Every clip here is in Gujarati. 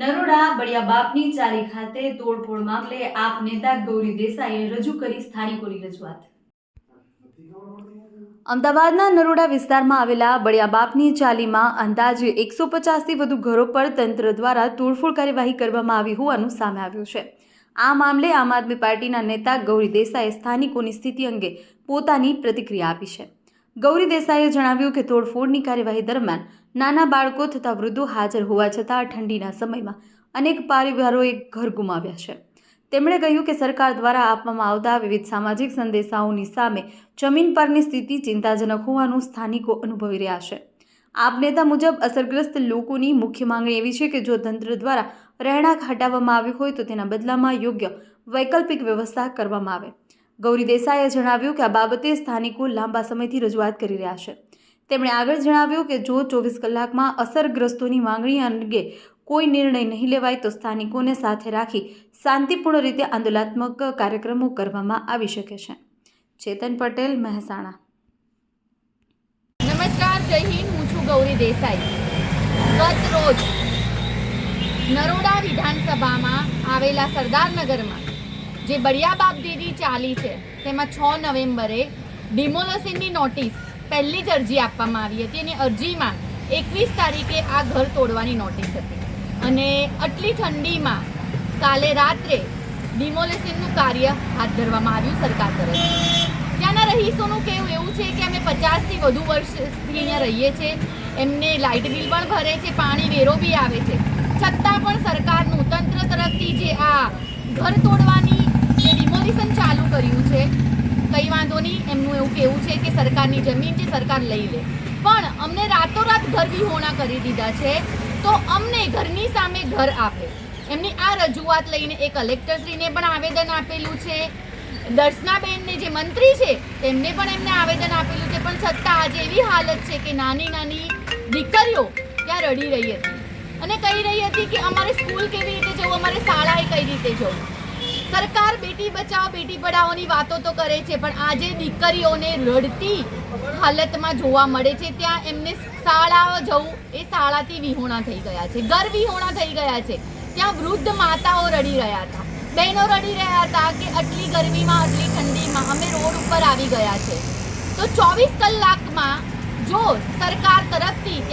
બળિયા બાપની ચાલી ખાતે તોડફોડ મામલે આપ નેતા ગૌરી દેસાઈએ રજૂ કરી સ્થાનિકોની રજૂઆત. અમદાવાદના નરોડા વિસ્તારમાં આવેલા બળિયા બાપની ચાલીમાં અંદાજે એકસો પચાસથી વધુ ઘરો પર તંત્ર દ્વારા તોડફોડ કાર્યવાહી કરવામાં આવી હોવાનું સામે આવ્યું છે. આ મામલે આમ આદમી પાર્ટીના નેતા ગૌરી દેસાઈએ સ્થાનિકોની સ્થિતિ અંગે પોતાની પ્રતિક્રિયા આપી છે. ગૌરી દેસાઈએ જણાવ્યું કે તોડફોડની કાર્યવાહી દરમિયાન નાના બાળકો તથા વૃદ્ધો હાજર હોવા છતાં ઠંડીના સમયમાં અનેક પરિવારોએ ઘર ગુમાવ્યા છે. તેમણે કહ્યું કે સરકાર દ્વારા આપવામાં આવતા વિવિધ સામાજિક સંદેશાઓની સામે જમીન પરની સ્થિતિ ચિંતાજનક હોવાનું સ્થાનિકો અનુભવી રહ્યા છે. આપ નેતા મુજબ અસરગ્રસ્ત લોકોની મુખ્ય માંગણી એવી છે કે જો તંત્ર દ્વારા રહેણાંક હટાવવામાં આવ્યું હોય તો તેના બદલામાં યોગ્ય વૈકલ્પિક વ્યવસ્થા કરવામાં આવે. ગૌરી દેસાઈએ જણાવ્યું કે આ બાબતે સ્થાનિકો લાંબા સમયથી રજૂઆત કરી રહ્યા છે. તેમણે આગળ જણાવ્યું કે જો ચોવીસ કલાકમાં અસરગ્રસ્તોની માંગણી અંગે કોઈ નિર્ણય નહીં લેવાય તો સ્થાનિકોને સાથે રાખી શાંતિપૂર્ણ રીતે આંદોલનાત્મક કાર્યક્રમો કરવામાં આવી શકે છે. ચેતન પટેલ, મહેસાણા. નમસ્કાર, જય હિન્દ. હું છું ગૌરી દેસાઈ. ગત રોજ નરોડા વિધાનસભામાં આવેલા સરદારનગરમાં જે બળિયા બાપ ચાલી છે, તેમાં છ નવેમ્બરે ડિમોલસિનની નોટિસ પહેલી જ અરજી આપવામાં આવી હતી અને અરજીમાં એકવીસ તારીખે આ ઘર તોડવાની નોટિસ હતી. અને આટલી ઠંડીમાં કાલે રાત્રે ડિમોલેશનનું કાર્ય હાથ ધરવામાં આવ્યું સરકાર તરફ ત્યાંના રહીશોનું કહેવું એવું છે કે અમે પચાસથી વધુ વર્ષથી અહીંયા રહીએ છીએ, એમને લાઇટ બિલ પણ ભરે છે, પાણી વેરો બી આવે છે. છતાં પણ સરકારનું તંત્ર તરફથી જે આ ઘર તોડવાની કર્યું છે. કંઈ વાંધો નહીં, એમનું એવું કહેવું છે કે સરકારની જમીન છે, સરકાર લઈ લે. પણ અમને રાતોરાત ઘર વિહોણા કરી દીધા છે, તો અમને ઘરની સામે ઘર આપે. એમની આ રજૂઆત લઈને એ કલેક્ટરશ્રીને પણ આવેદન આપેલું છે. દર્શનાબેનને જે મંત્રી છે, તેમને પણ એમને આવેદન આપેલું છે. પણ છતાં આજે એવી હાલત છે કે નાની નાની દીકરીઓ ત્યાં રડી રહી હતી. અને કહી રહી હતી કે અમારે સ્કૂલ કેવી રીતે જવું, અમારે શાળાએ કઈ રીતે જવું? સરકાર બેટી બચાવો, બેટી પઢાઓની વાતો તો કરે છે, પણ આજે દીકરીઓને રડતી હાલતમાં જોવા મળે છે. ત્યાં એમને શાળાઓ જવું એ શાળાથી વિહોણા થઈ ગયા છે, ઘર વિહોણા થઈ ગયા છે. ત્યાં વૃદ્ધ માતાઓ રડી રહ્યા હતા. બહેનો રડી રહ્યા હતા કે આટલી ગરમીમાં, આટલી ઠંડીમાં અમે રોડ ઉપર આવી ગયા છે. તો ચોવીસ કલાકમાં જો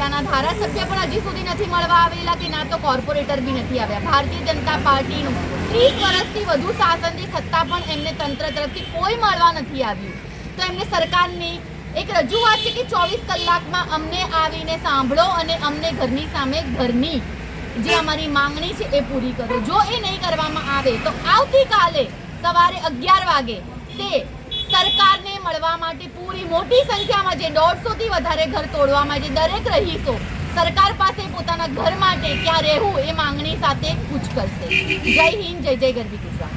ત્યાંના ધારાસભ્ય પણ હજી સુધી નથી મળવા આવેલા કે ના તો કોર્પોરેટર બી નથી આવ્યા. ભારતીય જનતા પાર્ટીનું ત્રીસ વર્ષથી વધુ શાસન છતાં પણ એમને તંત્ર તરફથી કોઈ મળવા નથી આવ્યું. તો એમને સરકારની એક રજૂઆત છે કે ચોવીસ કલાકમાં અમને આવીને સાંભળો અને અમને ઘરની સામે ઘરની જે અમારી માંગણી છે એ પૂરી કરો. જો એ નહીં કરવામાં આવે તો આવતીકાલે સવારે અગિયાર વાગે તે સરકારને મળવા માટે પૂરી મોટી સંખ્યામાં જે દોઢસોથી વધારે ઘર તોડવામાં જે દરેક રહીશો સરકાર પાસે પોતાના ઘર માટે ક્યાં રહેવું એ માંગણી સાથે કૂચ કરશે. જય હિન્દ, જય જય ગરવી ગુજરાત.